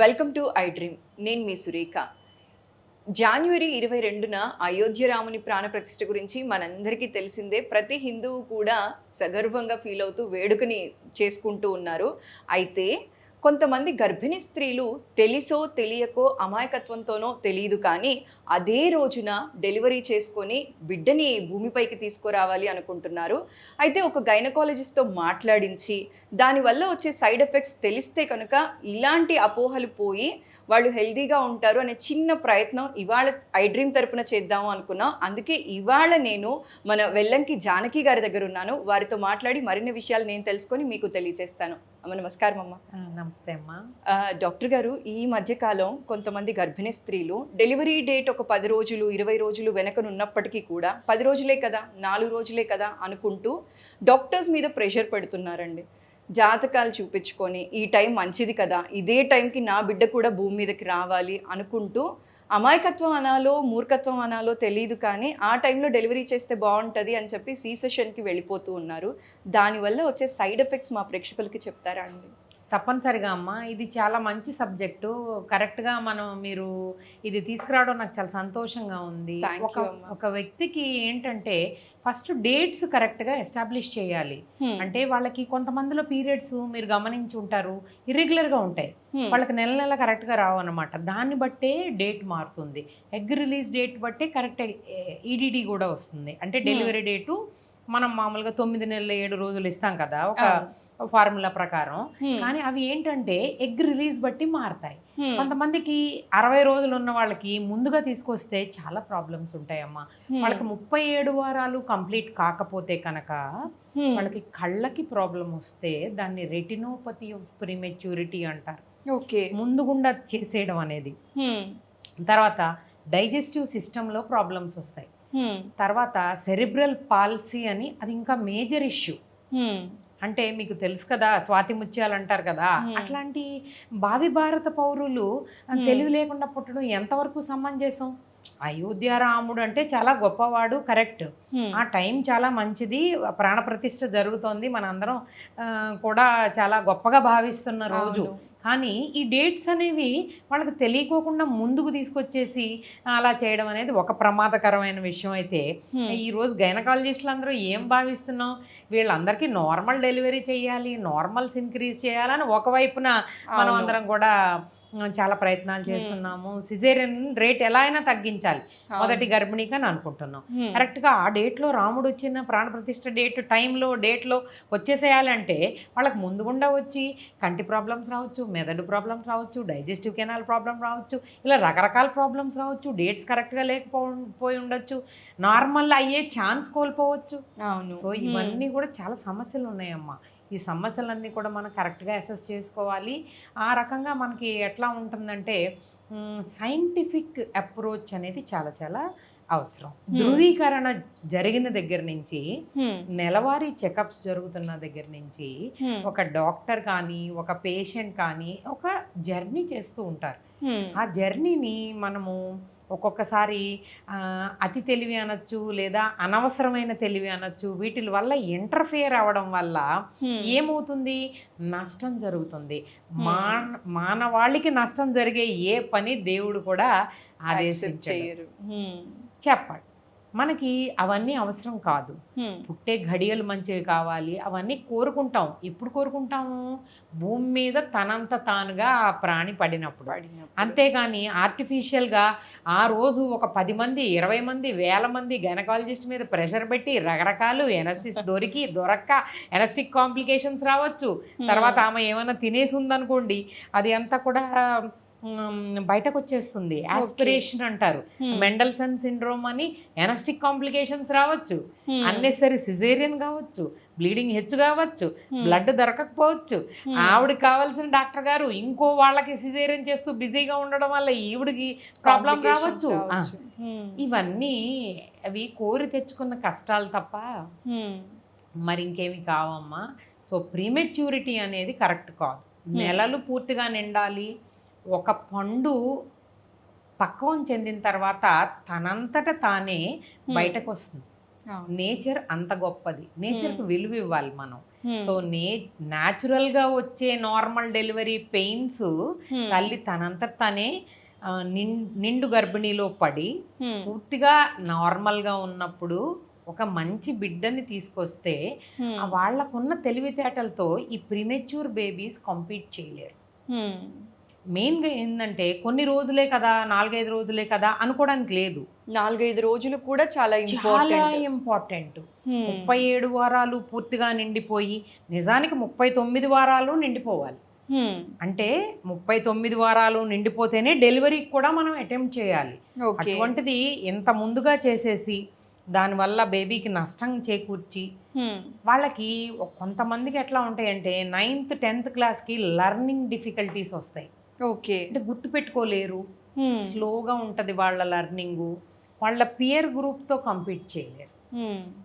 Welcome to I dream నేను మీ Surekha. January ఇరవై రెండున అయోధ్య రాముని ప్రాణ ప్రతిష్ఠ గురించి మనందరికీ తెలిసిందే. ప్రతి హిందువు కూడా సగర్వంగా ఫీల్ అవుతూ వేడుకని చేసుకుంటూ ఉన్నారు. అయితే కొంతమంది గర్భిణీ స్త్రీలు తెలిసో తెలియకో అమాయకత్వంతోనో తెలియదు కానీ అదే రోజున డెలివరీ చేసుకొని బిడ్డని భూమిపైకి తీసుకురావాలి అనుకుంటున్నారు. అయితే ఒక గైనకాలజిస్ట్తో మాట్లాడించి దానివల్ల వచ్చే సైడ్ ఎఫెక్ట్స్ తెలిస్తే కనుక ఇలాంటి అపోహలు పోయి వాళ్ళు హెల్దీగా ఉంటారు అనే చిన్న ప్రయత్నం ఇవాళ ఐ డ్రీమ్ తరపున చేద్దాము అనుకున్నాం. అందుకే ఇవాళ నేను మన వెల్లంకి జానకి గారి దగ్గర ఉన్నాను. వారితో మాట్లాడి మరిన్ని విషయాలు నేను తెలుసుకొని మీకు తెలియజేస్తాను. అమ్మ నమస్కారం అమ్మ. నమస్తే అమ్మా. డాక్టర్ గారు ఈ మధ్యకాలం కొంతమంది గర్భిణీ స్త్రీలు డెలివరీ డేట్ ఒక పది రోజులు ఇరవై రోజులు వెనకనున్నప్పటికీ కూడా పది రోజులే కదా నాలుగు రోజులే కదా అనుకుంటూ డాక్టర్స్ మీద ప్రెషర్ పెడుతున్నారండి. జాతకాలు చూపించుకొని ఈ టైం మంచిది కదా ఇదే టైంకి నా బిడ్డ కూడా భూమి మీదకి రావాలి అనుకుంటూ అమాయకత్వం అనాలో మూర్ఖత్వం అనాలో తెలియదు కానీ ఆ టైంలో డెలివరీ చేస్తే బాగుంటుంది అని చెప్పి సీ సెషన్కి వెళ్ళిపోతూ ఉన్నారు. దానివల్ల వచ్చే సైడ్ ఎఫెక్ట్స్ మా ప్రేక్షకులకి చెప్తారా అండి? తప్పనిసరిగా అమ్మా. ఇది చాలా మంచి సబ్జెక్టు. కరెక్ట్గా మనం మీరు ఇది తీసుకురావడం నాకు చాలా సంతోషంగా ఉంది. ఒక. ఒక వ్యక్తికి ఏంటంటే ఫస్ట్ డేట్స్ కరెక్ట్గా ఎస్టాబ్లిష్ చేయాలి. అంటే వాళ్ళకి కొంతమందిలో పీరియడ్స్ మీరు గమనించి ఉంటారు ఇర్రెగ్యులర్గా ఉంటాయి. వాళ్ళకి నెల నెల కరెక్ట్గా రావు అనమాట దాన్ని బట్టే డేట్ మారుతుంది. ఎగ్ రిలీజ్ డేట్ బట్టే కరెక్ట్ ఈడీడీ కూడా వస్తుంది. అంటే డెలివరీ డేటు మనం మామూలుగా తొమ్మిది నెలల ఏడు రోజులు ఇస్తాం కదా. ఒక. ఫార్ములా ప్రకారం. కానీ అవి ఏంటంటే ఎగ్ రిలీజ్ బట్టి మారతాయి. కొంతమందికి అరవై రోజులు ఉన్న వాళ్ళకి ముందుగా తీసుకొస్తే చాలా ప్రాబ్లమ్స్ ఉంటాయమ్మా. వాళ్ళకి ముప్పై ఏడు వారాలు కంప్లీట్ కాకపోతే కనుక. వాళ్ళకి కళ్ళకి ప్రాబ్లం వస్తే దాన్ని రెటినోపతి ప్రిమెచ్యూరిటీ అంటారు ఓకే ముందుగుండా చేసేయడం అనేది. తర్వాత డైజెస్టివ్ సిస్టంలో ప్రాబ్లమ్స్ వస్తాయి. తర్వాత సెరిబ్రల్ పాలసీ అని అది ఇంకా మేజర్ ఇష్యూ. అంటే మీకు తెలుసు కదా స్వాతి ముత్యాలు అంటారు కదా. అట్లాంటి భావి భారత పౌరులు. తెలివి లేకుండా పుట్టడం ఎంతవరకు సమంజసం అయోధ్య రాముడు అంటే చాలా గొప్పవాడు కరెక్ట్. ఆ టైం చాలా మంచిది ప్రాణప్రతిష్ఠ జరుగుతోంది మనందరం కూడా చాలా గొప్పగా భావిస్తున్న రోజు. కానీ ఈ డేట్స్ అనేవి వాళ్ళకి తెలియకోకుండా ముందుకు తీసుకొచ్చేసి అలా చేయడం అనేది ఒక ప్రమాదకరమైన విషయం అయితే Hmm. ఈ రోజు గైనకాలజిస్టులు అందరూ ఏం భావిస్తున్నాం వీళ్ళందరికీ నార్మల్ డెలివరీ చేయాలి నార్మల్స్ ఇంక్రీజ్ చేయాలని ఒకవైపున మనం. అందరం కూడా చాలా ప్రయత్నాలు చేస్తున్నాము. సిజేరియన్ రేట్ ఎలా అయినా తగ్గించాలి. మొదటి గర్భిణికి అని అనుకుంటున్నాం. కరెక్ట్గా ఆ డేట్లో రాముడు వచ్చిన ప్రాణప్రతిష్ఠ డేట్ టైంలో డేట్లో వచ్చేసేయాలంటే వాళ్ళకి ముందుగుండా వచ్చి కంటి ప్రాబ్లమ్స్ రావచ్చు మెదడు ప్రాబ్లమ్స్ రావచ్చు డైజెస్టివ్ కెనాల్ ప్రాబ్లం రావచ్చు ఇలా రకరకాల ప్రాబ్లమ్స్ రావచ్చు డేట్స్ కరెక్ట్గా లేకపో పోయి ఉండొచ్చు నార్మల్ అయ్యే ఛాన్స్ కోల్పోవచ్చు. అవును. సో ఇవన్నీ కూడా చాలా సమస్యలు ఉన్నాయమ్మా. ఈ సమస్యలన్నీ కూడా మనం కరెక్ట్గా అసెస్ చేసుకోవాలి ఆ రకంగా మనకి ఎట్లా ఉంటుందంటే సైంటిఫిక్ అప్రోచ్ అనేది చాలా చాలా అవసరం ధృవీకరణ జరిగిన దగ్గర నుంచి. నెలవారీ చెకప్స్ జరుగుతున్న దగ్గర నుంచి. ఒక డాక్టర్ కానీ ఒక పేషెంట్ కానీ ఒక జర్నీ చేస్తూ ఉంటారు. ఆ జర్నీని మనము ఒక్కొక్కసారి అతి తెలివి అనొచ్చు లేదా అనవసరమైన తెలివి అనొచ్చు వీటి వల్ల ఇంటర్ఫియర్ అవ్వడం వల్ల. ఏమవుతుంది? నష్టం జరుగుతుంది. మాన మానవాళికి నష్టం జరిగే ఏ పని దేవుడు కూడా Hmm. చెప్పాడు. మనకి అవన్నీ అవసరం కాదు. పుట్టే ఘడియలు మంచివి కావాలి అవన్నీ కోరుకుంటాం ఎప్పుడు కోరుకుంటాము భూమి మీద తనంత తానుగా ఆ ప్రాణి పడినప్పుడు. అంతేగాని ఆర్టిఫిషియల్గా ఆ రోజు ఒక పది మంది ఇరవై మంది వేల మంది గైనకాలజిస్ట్ మీద ప్రెషర్ పెట్టి రకరకాలు ఎనస్టిస్ దొరికి దొరక్క ఎనస్టిక్ కాంప్లికేషన్స్ రావచ్చు. తర్వాత ఆమె ఏమైనా తినేసి ఉందనుకోండి అది అంతా కూడా బయటకు వచ్చేస్తుంది ఆస్పిరేషన్ అంటారు. మెండల్సన్ సిండ్రోమ్ అని ఎనస్టిక్ కాంప్లికేషన్స్ రావచ్చు. అన్నెసరీ సిజేరియన్ కావచ్చు బ్లీడింగ్ హెచ్చు కావచ్చు. బ్లడ్ దొరకకపోవచ్చు. ఆవిడకి కావాల్సిన డాక్టర్ గారు ఇంకో వాళ్ళకి సిజేరియన్ చేస్తూ బిజీగా ఉండడం వల్ల ఈవిడికి ప్రాబ్లం రావచ్చు. Hmm. ఇవన్నీ అవి కోరి తెచ్చుకున్న కష్టాలు తప్ప. మరి ఇంకేమి కావమ్మా సో ప్రీమెచ్యూరిటీ అనేది కరెక్ట్ కాదు నెలలు పూర్తిగా నిండాలి ఒక పండు పక్వం చెందిన తర్వాత తనంతట తానే బయటకు వస్తుంది. నేచర్ అంత గొప్పది. నేచర్కి విలువ ఇవ్వాలి మనం. సో నే న్యాచురల్గా వచ్చే నార్మల్ డెలివరీ పెయిన్స్ తల్లి తనంత తనే నిండు గర్భిణీలో పడి పూర్తిగా నార్మల్గా ఉన్నప్పుడు ఒక మంచి బిడ్డని తీసుకొస్తే వాళ్ళకున్న తెలివితేటలతో ఈ ప్రిమెచ్యూర్ బేబీస్ కంపీట్ చేయలేరు. మెయిన్గా ఏంటంటే కొన్ని రోజులే కదా నాలుగైదు రోజులే కదా అనుకోవడానికి లేదు. నాలుగైదు రోజులు కూడా చాలా చాలా ఇంపార్టెంట్. ముప్పై ఏడు వారాలు పూర్తిగా నిండిపోయి నిజానికి ముప్పై తొమ్మిది వారాలు నిండిపోవాలి. అంటే ముప్పై తొమ్మిది వారాలు నిండిపోతేనే డెలివరీకి కూడా మనం అటెంప్ట్ చేయాలి. అటువంటిది ఇంత ముందుగా చేసేసి దానివల్ల బేబీకి నష్టం చేకూర్చి వాళ్ళకి కొంతమందికి ఎట్లా ఉంటాయంటే నైన్త్ టెన్త్ క్లాస్కి లెర్నింగ్ డిఫికల్టీస్ వస్తాయి. ఓకే. అంటే గుర్తుపెట్టుకోలేరు. స్లోగా ఉంటుంది వాళ్ళ లెర్నింగు. వాళ్ళ పియర్ గ్రూప్తో కంపీట్ చేయలేరు.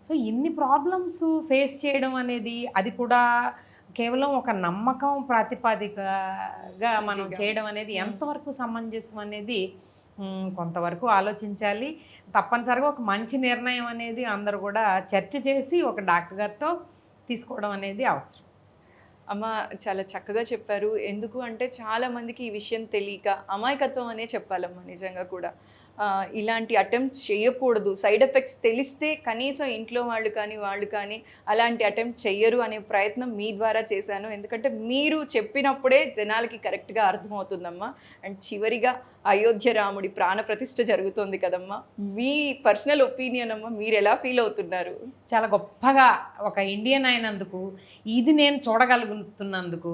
సో ఇన్ని ప్రాబ్లమ్స్ ఫేస్ చేయడం అనేది అది కూడా కేవలం ఒక నమ్మకం ప్రాతిపాదికగా మనం. చేయడం అనేది. ఎంతవరకు సమంజసం అనేది కొంతవరకు ఆలోచించాలి. తప్పనిసరిగా ఒక మంచి నిర్ణయం అనేది అందరూ కూడా చర్చ చేసి ఒక డాక్టర్ గారితో తీసుకోవడం అనేది అవసరం. అమ్మ చాలా చక్కగా చెప్పారు. ఎందుకు అంటే చాలా మందికి ఈ విషయం తెలియక అమాయకత్వం అనే చెప్పాలమ్మా నిజంగా కూడా. ఇలాంటి అటెంప్ట్ చేయకూడదు. సైడ్ ఎఫెక్ట్స్ తెలిస్తే కనీసం ఇంట్లో వాళ్ళు కానీ వాళ్ళు కానీ అలాంటి అటెంప్ట్ చెయ్యరు అనే ప్రయత్నం మీ ద్వారా చేశాను. ఎందుకంటే మీరు చెప్పినప్పుడే జనాలకి కరెక్ట్గా అర్థమవుతుందమ్మా. అండ్ చివరిగా అయోధ్య రాముడి ప్రాణ ప్రతిష్ఠ జరుగుతోంది కదమ్మా. మీ పర్సనల్ ఒపీనియన్ అమ్మా మీరు ఎలా ఫీల్ అవుతున్నారు? చాలా గొప్పగా ఒక ఇండియన్ అయినందుకు ఇది నేను చూడగలుగుతున్నందుకు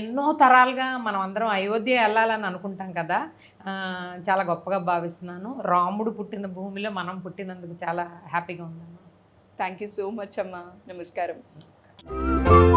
ఎన్నో తరాలుగా మనం అందరం అయోధ్య వెళ్ళాలని అనుకుంటాం కదా. చాలా గొప్పగా భావిస్తున్నాను రాముడు పుట్టిన భూమిలో మనం పుట్టినందుకు చాలా హ్యాపీగా ఉందమ్మా థ్యాంక్ యూ సో మచ్ అమ్మా. నమస్కారం. నమస్కారం.